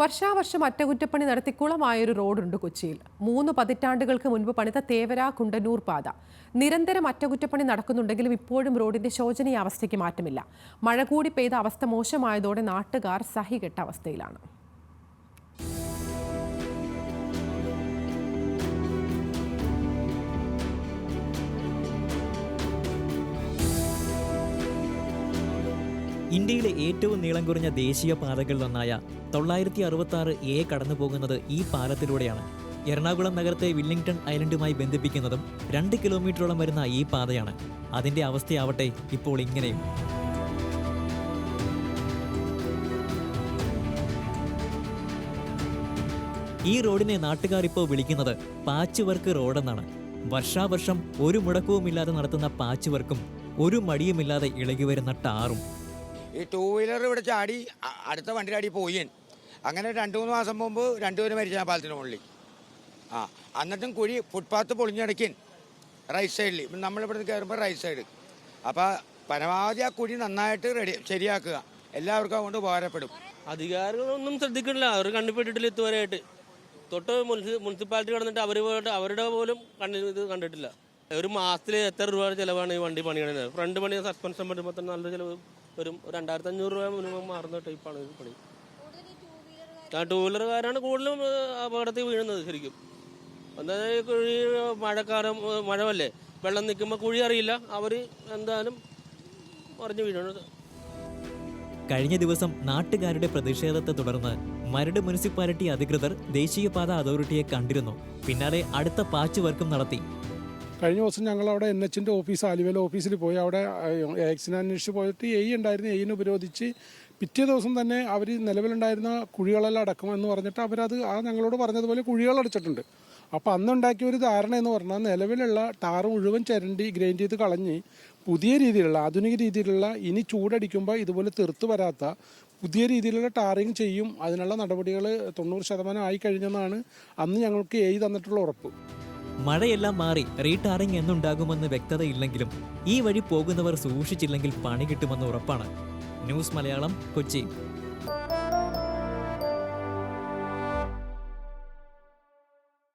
വർഷാവർഷം അറ്റകുറ്റപ്പണി നടത്തി കുളമായൊരു റോഡുണ്ട് കൊച്ചിയിൽ. മൂന്ന് പതിറ്റാണ്ടുകൾക്ക് മുൻപ് പണിത തേവര കുണ്ടന്നൂർ പാത. നിരന്തരം അറ്റകുറ്റപ്പണി നടക്കുന്നുണ്ടെങ്കിലും ഇപ്പോഴും റോഡിന്റെ ശോചനീയ അവസ്ഥയ്ക്ക് മാറ്റമില്ല. മഴ കൂടി പെയ്ത അവസ്ഥ മോശമായതോടെ നാട്ടുകാർ സഹികെട്ട അവസ്ഥയിലാണ്. ഇന്ത്യയിലെ ഏറ്റവും നീളം കുറഞ്ഞ ദേശീയ പാതകളിലൊന്നായ തൊള്ളായിരത്തി അറുപത്തി ആറ് എ കടന്നു പോകുന്നത് ഈ പാലത്തിലൂടെയാണ്. എറണാകുളം നഗരത്തെ വില്ലിംഗ്ടൺ ഐലൻഡുമായി ബന്ധിപ്പിക്കുന്നതും രണ്ട് കിലോമീറ്ററോളം വരുന്ന ഈ പാതയാണ്. അതിന്റെ അവസ്ഥയാവട്ടെ ഇപ്പോൾ ഇങ്ങനെയും. ഈ റോഡിനെ നാട്ടുകാർ ഇപ്പോൾ വിളിക്കുന്നത് പാച്ച് വർക്ക് റോഡെന്നാണ്. വർഷാവർഷം ഒരു മുടക്കവുമില്ലാതെ നടത്തുന്ന പാച്ച് വർക്കും ഒരു മടിയുമില്ലാതെ ഇളകി വരുന്ന ടാറും. ഈ ടൂ വീലർ ഇവിടെ ചാടി അടുത്ത വണ്ടി അടി പോയി അങ്ങനെ രണ്ട് മൂന്ന് മാസം മുമ്പ് രണ്ടുപേരും മരിച്ച പാലത്തിന് മുകളിൽ. ആ എന്നിട്ടും കുഴി ഫുട്പാത്ത് പൊളിഞ്ഞടക്കിൻ. റൈറ്റ് സൈഡിൽ നമ്മൾ കയറുമ്പോൾ റൈറ്റ് സൈഡ് അപ്പോൾ പരമാവധി ആ കുഴി നന്നായിട്ട് റെഡി ശരിയാക്കുക. എല്ലാവർക്കും അതുകൊണ്ട് ഉപകാരപ്പെടും. അധികാരികളൊന്നും ശ്രദ്ധിക്കണില്ല. അവർ കണ്ടുപിട്ടിട്ടില്ല ഇതുവരെയായിട്ട്. തൊട്ട് മുനിസി മുനിസിപ്പാലിറ്റി കടന്നിട്ട് അവർ പോയിട്ട് അവരുടെ പോലും കണ്ടി ഇത് കണ്ടിട്ടില്ല. ഒരു മാസത്തിൽ എത്ര രൂപ ചിലവാണ് ഈ വണ്ടി പണിയണത് ഫ്രണ്ട് പണി സസ്പെൻഷൻ വരുമ്പോൾ തന്നെ നല്ല ചിലവ് ഒരു രണ്ടായിരത്തി അഞ്ഞൂറ് രൂപ മിനിമം മാറുന്ന ടൈപ്പാണ് ഇത് പണി. ആ ടൂ വീലറുകാരാണ് കൂടുതലും അപകടത്തിൽ വീഴുന്നത് ശരിക്കും. എന്തായാലും ഈ കുഴി മഴക്കാലം മഴവല്ലേ വെള്ളം നിൽക്കുമ്പോൾ കുഴി അറിയില്ല. അവർ എന്തായാലും മറിഞ്ഞു വീഴുന്നത്. കഴിഞ്ഞ ദിവസം നാട്ടുകാരുടെ പ്രതിഷേധത്തെ തുടർന്ന് മരട് മുനിസിപ്പാലിറ്റി അധികൃതർ ദേശീയപാത അതോറിറ്റിയെ കണ്ടിരുന്നു. പിന്നാലെ അടുത്ത പാച്ച് വർക്കും നടത്തി. കഴിഞ്ഞ ദിവസം ഞങ്ങൾ അവിടെ എൻ എച്ചിന്റെ ഓഫീസ് ആലുവേല ഓഫീസിൽ പോയി. അവിടെ ആക്സിഡൻ അന്വേഷിച്ച് പോയിട്ട് എയ് ഉണ്ടായിരുന്നു. എയിനെ ഉപരോധിച്ച് പിറ്റേ ദിവസം തന്നെ അവർ നിലവിലുണ്ടായിരുന്ന കുഴികളെല്ലാം അടക്കുമെന്ന് പറഞ്ഞിട്ട് അവരത് ആ ഞങ്ങളോട് പറഞ്ഞതുപോലെ കുഴികൾ അടച്ചിട്ടുണ്ട്. അപ്പോൾ അന്നുണ്ടാക്കിയ ഒരു ധാരണ എന്ന് പറഞ്ഞാൽ നിലവിലുള്ള ടാറ് മുഴുവൻ ചരണ്ടി ഗ്രൈൻഡ് ചെയ്ത് കളഞ്ഞ് പുതിയ രീതിയിലുള്ള ആധുനിക രീതിയിലുള്ള ഇനി ചൂടടിക്കുമ്പോൾ ഇതുപോലെ തെറുത്ത് വരാത്ത പുതിയ രീതിയിലുള്ള ടാറിങ് ചെയ്യും. അതിനുള്ള നടപടികൾ തൊണ്ണൂറ് ശതമാനം ആയി കഴിഞ്ഞെന്നാണ് അന്ന് ഞങ്ങൾക്ക് എഴുതി തന്നിട്ടുള്ള ഉറപ്പ്. മഴയെല്ലാം മാറി റീടാറിംഗ് എന്നുണ്ടാകുമെന്ന് വ്യക്തതയില്ലെങ്കിലും ഈ വഴി പോകുന്നവർ സൂക്ഷിച്ചില്ലെങ്കിൽ പണി കിട്ടുമെന്ന് ഉറപ്പാണ്. ന്യൂസ് മലയാളം കൊച്ചി.